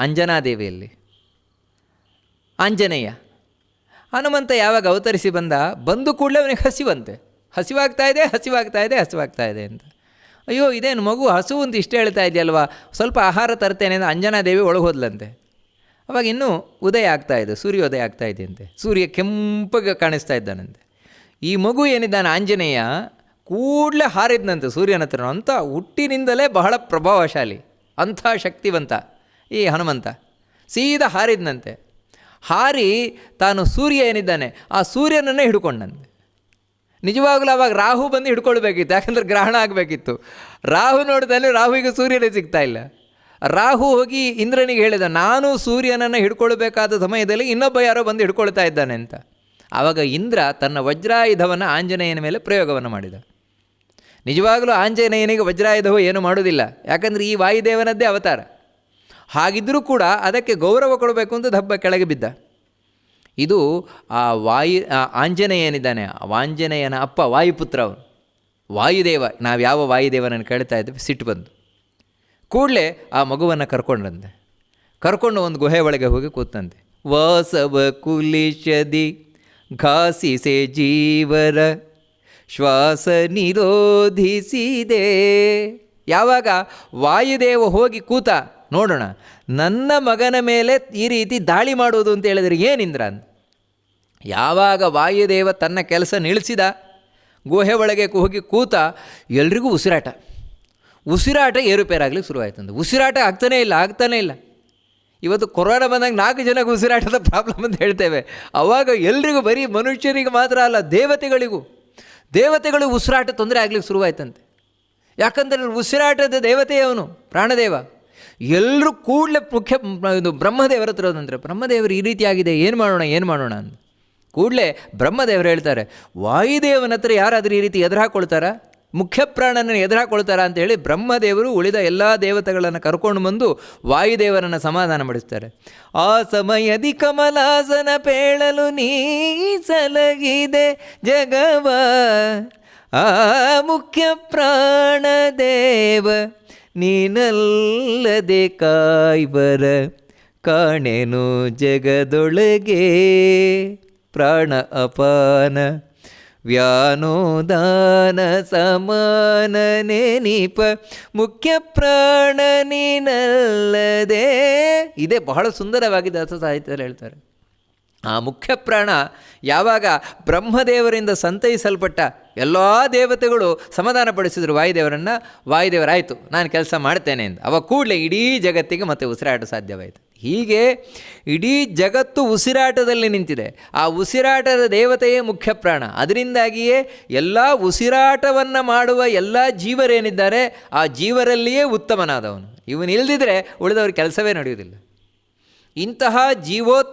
ಅಂಜನಾದೇವಿಯಲ್ಲಿ. ಆಂಜನೇಯ. ಹನುಮಂತ ಯಾವಾಗ ಅವತರಿಸಿ ಬಂದ, ಬಂದು ಕೂಡಲೇ ಅವನಿಗೆ ಹಸಿವಂತೆ. ಹಸಿವಾಗ್ತಾ ಇದೆ ಹಸಿವಾಗ್ತಾ ಇದೆ ಹಸಿವಾಗ್ತಾ ಇದೆ ಅಂತ. ಅಯ್ಯೋ, ಇದೇನು ಮಗು ಹಸು ಅಂತ ಇಷ್ಟ ಹೇಳ್ತಾ ಇದೆಯಲ್ವಾ? ಸ್ವಲ್ಪ ಆಹಾರ ತರ್ತೇನೆ ಅಂತ ಅಂಜನಾದೇವಿ ಒಳಗೆ ಹೋದ್ಲಂತೆ. ಅವಾಗ ಇನ್ನೂ ಉದಯ ಆಗ್ತಾ ಇದೆ, ಸೂರ್ಯೋದಯ ಆಗ್ತಾ ಇದೆ ಅಂತೆ. ಸೂರ್ಯ ಕೆಂಪಗೆ ಕಾಣಿಸ್ತಾ ಇದ್ದಾನಂತೆ. ಈ ಮಗು ಏನಿದ್ದಾನೆ ಆಂಜನೇಯ? ಕೂಡಲೇ ಹಾರಿದ್ನಂತೆ ಸೂರ್ಯನ ಹತ್ರ. ಅಂತ ಹುಟ್ಟಿನಿಂದಲೇ ಬಹಳ ಪ್ರಭಾವಶಾಲಿ ಅಂಥ ಶಕ್ತಿವಂತ ಈ ಹನುಮಂತ, ಸೀದಾ ಹಾರಿದನಂತೆ. ಹಾರಿ ತಾನು ಸೂರ್ಯ ಏನಿದ್ದಾನೆ, ಆ ಸೂರ್ಯನನ್ನೇ ಹಿಡ್ಕೊಂಡಂತೆ. ನಿಜವಾಗಲೂ ಅವಾಗ ರಾಹು ಬಂದು ಹಿಡ್ಕೊಳ್ಬೇಕಿತ್ತು, ಯಾಕಂದ್ರೆ ಗ್ರಹಣ ಆಗಬೇಕಿತ್ತು. ರಾಹು ನೋಡಿದಲ್ಲಿ ರಾಹುವಿಗೆ ಸೂರ್ಯನೇ ಸಿಗ್ತಾ ಇಲ್ಲ. ರಾಹು ಹೋಗಿ ಇಂದ್ರನಿಗೆ ಹೇಳಿದ, ನಾನು ಸೂರ್ಯನನ್ನು ಹಿಡ್ಕೊಳ್ಬೇಕಾದ ಸಮಯದಲ್ಲಿ ಇನ್ನೊಬ್ಬ ಯಾರೋ ಬಂದು ಹಿಡ್ಕೊಳ್ತಾ ಇದ್ದಾನೆ ಅಂತ. ಆವಾಗ ಇಂದ್ರ ತನ್ನ ವಜ್ರಾಯುಧವನ್ನು ಆಂಜನೇಯನ ಮೇಲೆ ಪ್ರಯೋಗವನ್ನು ಮಾಡಿದ. ನಿಜವಾಗಲೂ ಆಂಜನೇಯನಿಗೆ ವಜ್ರಾಯುಧವು ಏನು ಮಾಡುವುದಿಲ್ಲ ಯಾಕಂದರೆ ಈ ವಾಯುದೇವನದ್ದೇ ಅವತಾರ. ಹಾಗಿದ್ದರೂ ಕೂಡ ಅದಕ್ಕೆ ಗೌರವ ಕೊಡಬೇಕು ಅಂತ ದಬ್ಬ ಕೆಳಗೆ ಬಿದ್ದ. ಇದು ಆ ವಾಯು, ಆ ಆಂಜನೇಯ ಏನಿದ್ದಾನೆ, ಆ ಆಂಜನೇಯನ ಅಪ್ಪ, ವಾಯುಪುತ್ರ ಅವನು. ವಾಯುದೇವ, ನಾವು ಯಾವ ವಾಯುದೇವನನ್ನು ಕೇಳ್ತಾ ಇದ್ವಿ ಸಿಟ್ಟು ಬಂದು. ಕೂಡಲೇ ಆ ಮಗುವನ್ನು ಕರ್ಕೊಂಡಂತೆ ಕರ್ಕೊಂಡು ಒಂದು ಗುಹೆ ಒಳಗೆ ಹೋಗಿ ಕೂತಂತೆ. ವಾಸವ ಕುಲಿಷದಿ, ಘಾಸಿಸೆ ಜೀವರ, ಶ್ವಾಸ ನಿರೋಧಿಸಿದೆ. ಯಾವಾಗ ವಾಯುದೇವ ಹೋಗಿ ಕೂತ ನೋಡೋಣ, ನನ್ನ ಮಗನ ಮೇಲೆ ಈ ರೀತಿ ದಾಳಿ ಮಾಡುವುದು ಅಂತ ಹೇಳಿದರೆ ಏನಿಂದ್ರ ಯಾವಾಗ ವಾಯುದೇವ ತನ್ನ ಕೆಲಸ ನಿಲ್ಲಿಸಿದ, ಗುಹೆ ಒಳಗೆ ಹೋಗಿ ಕೂತ ಎಲ್ರಿಗೂ ಉಸಿರಾಟ. ಉಸಿರಾಟ ಏರುಪೇರಾಗಲಿಕ್ಕೆ ಶುರುವಾಯ್ತಂದು ಉಸಿರಾಟ ಆಗ್ತಾನೇ ಇಲ್ಲ ಆಗ್ತಾನೇ ಇಲ್ಲ. ಇವತ್ತು ಕೊರೋನಾ ಬಂದಾಗ ನಾಲ್ಕು ಜನಕ್ಕೆ ಉಸಿರಾಟದ ಪ್ರಾಬ್ಲಮ್ ಅಂತ ಹೇಳ್ತೇವೆ. ಆವಾಗ ಎಲ್ರಿಗೂ ಬರೀ ಮನುಷ್ಯರಿಗೆ ಮಾತ್ರ ಅಲ್ಲ, ದೇವತೆಗಳಿಗೂ. ದೇವತೆಗಳು ಉಸಿರಾಟ ತೊಂದರೆ ಆಗ್ಲಿಕ್ಕೆ ಶುರುವಾಯ್ತಂತೆ. ಯಾಕಂದರೆ ಉಸಿರಾಟದ ದೇವತೆಯೇ ಅವನು, ಪ್ರಾಣದೇವ. ಎಲ್ಲರೂ ಕೂಡಲೇ ಮುಖ್ಯ ಇದು ಬ್ರಹ್ಮದೇವರ ಹತ್ರ ಹೋದಂತೆ ಬ್ರಹ್ಮದೇವರು ಈ ರೀತಿಯಾಗಿದೆ, ಏನು ಮಾಡೋಣ ಏನು ಮಾಡೋಣ ಅಂತ ಕೂಡಲೇ ಬ್ರಹ್ಮದೇವರು ಹೇಳ್ತಾರೆ, ವಾಯುದೇವನ ಹತ್ರ ಯಾರಾದರೂ ಈ ರೀತಿ ಎದುರು ಹಾಕ್ಕೊಳ್ತಾರಾ ಮುಖ್ಯ ಪ್ರಾಣನ ಎದುರು ಹಾಕ್ಕೊಳ್ತಾರಾ ಅಂತೇಳಿ ಬ್ರಹ್ಮದೇವರು ಉಳಿದ ಎಲ್ಲ ದೇವತೆಗಳನ್ನು ಕರ್ಕೊಂಡು ಬಂದು ವಾಯುದೇವರನ್ನು ಸಮಾಧಾನ ಮಾಡಿಸ್ತಾರೆ. ಆ ಸಮಯದಿ ಕಮಲಾಸನ ಪೇಳಲು ನೀ ಸಲಗಿದೆ ಜಗವ, ಆ ಮುಖ್ಯ ಪ್ರಾಣದೇವ ನೀನಲ್ಲದೆ ಕಾಯ್ಬರ ಕಾಣೆನು ಜಗದೊಳಗೆ. ಪ್ರಾಣ ಅಪಾನ, ವ್ಯಾನೋದಾನ ಸಮಾನ ನೆನೀಪ ಮುಖ್ಯ ಪ್ರಾಣ ನೀನಲ್ಲದೆ. ಇದೇ ಬಹಳ ಸುಂದರವಾಗಿ ದಾಸ ಸಾಹಿತ್ಯದಲ್ಲಿ ಹೇಳ್ತಾರೆ. ಆ ಮುಖ್ಯ ಪ್ರಾಣ ಯಾವಾಗ ಬ್ರಹ್ಮದೇವರಿಂದ ಸಂತೈಸಲ್ಪಟ್ಟ ಎಲ್ಲ ದೇವತೆಗಳು ಸಮಾಧಾನಪಡಿಸಿದ್ರು ವಾಯುದೇವರನ್ನು, ವಾಯುದೇವರಾಯಿತು, ನಾನು ಕೆಲಸ ಮಾಡ್ತೇನೆ ಅಂತ ಅವಾಗ ಕೂಡಲೇ ಇಡೀ ಜಗತ್ತಿಗೆ ಮತ್ತೆ ಉಸಿರಾಟ ಸಾಧ್ಯವಾಯಿತು. ಹೀಗೆ ಇಡೀ ಜಗತ್ತು ಉಸಿರಾಟದಲ್ಲಿ ನಿಂತಿದೆ. ಆ ಉಸಿರಾಟದ ದೇವತೆಯೇ ಮುಖ್ಯ ಪ್ರಾಣ. ಅದರಿಂದಾಗಿಯೇ ಎಲ್ಲ ಉಸಿರಾಟವನ್ನು ಮಾಡುವ ಎಲ್ಲ ಜೀವರೇನಿದ್ದಾರೆ, ಆ ಜೀವರಲ್ಲಿಯೇ ಉತ್ತಮನಾದವನು. ಇವನು ಇಲ್ದಿದ್ರೆ ಉಳಿದವ್ರ ಕೆಲಸವೇ ನಡೆಯುವುದಿಲ್ಲ. ಇಂತಹ ಜೀವೋತ್